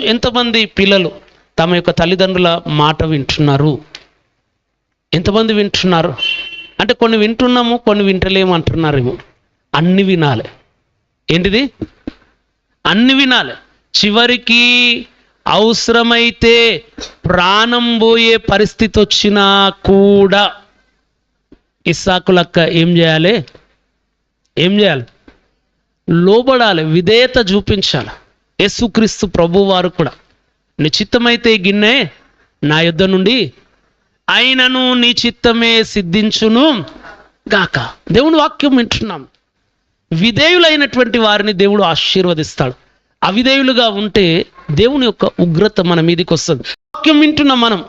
ఎంతమంది పిల్లలు తమ యొక్క తల్లిదండ్రుల మాట వింటున్నారు? ఎంతమంది వింటున్నారు? అంటే కొన్ని వింటున్నాము కొన్ని వింటలేము అంటున్నారేమో. అన్ని వినాలి. ఏంటిది? అన్ని వినాలి. చివరికి అవసరమైతే ప్రాణం పోయే పరిస్థితి వచ్చినా కూడా ఇస్సాకులక్క ఏం చేయాలి? ఏం చేయాలి? లోబడాలి విధేయత చూపించాలి. యేసుక్రీస్తు ప్రభువారు కూడా నిశ్చిత్తమైతే గిన్నె నా యుద్ధ నుండి ఆయనను నీ చిత్తమే సిద్ధించును గాక. దేవుని వాక్యం వింటున్నాం. విధేయులైనటువంటి వారిని దేవుడు ఆశీర్వదిస్తాడు. అవిధేయులుగా ఉంటే దేవుని యొక్క ఉగ్రత మన మీదకి వస్తుంది. వాక్యం వింటున్నాం మనం.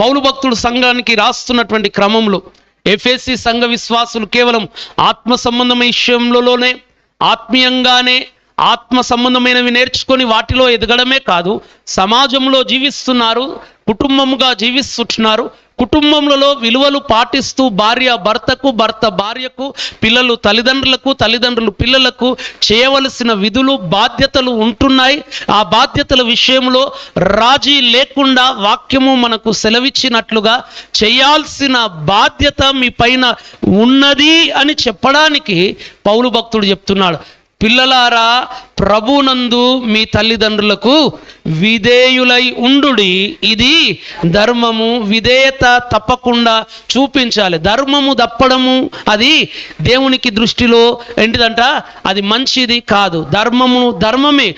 పౌలు భక్తుడు సంఘానికి రాస్తున్నటువంటి క్రమంలో ఎఫ్ఎస్సి సంఘ విశ్వాసులు కేవలం ఆత్మ సంబంధమైన విషయంలోనే ఆత్మీయంగానే ఆత్మ సంబంధమైనవి నేర్చుకొని వాటిలో ఎదగడమే కాదు సమాజంలో జీవిస్తున్నారు కుటుంబముగా జీవిస్తున్నారు కుటుంబములలో విలువలు పాటిస్తూ భార్య భర్తకు భర్త భార్యకు పిల్లలు తల్లిదండ్రులకు తల్లిదండ్రులు పిల్లలకు చేయవలసిన విధులు బాధ్యతలు ఉంటున్నాయి. ఆ బాధ్యతల విషయంలో రాజీ లేకుండా వాక్యము మనకు సెలవిచ్చినట్లుగా చేయాల్సిన బాధ్యత మీ పైన ఉన్నది అని చెప్పడానికి పౌలు భక్తుడు చెప్తున్నాడు. పిల్లలారా ప్రభునందు మీ తల్లిదండ్రులకు విధేయులై ఉండుడి. ఇది ధర్మము విధేయత తప్పకుండా చూపించాలి. ధర్మము దప్పడము అది దేవునికి దృష్టిలో ఏంటిదంట? అది మంచిది కాదు. ధర్మము ధర్మమే.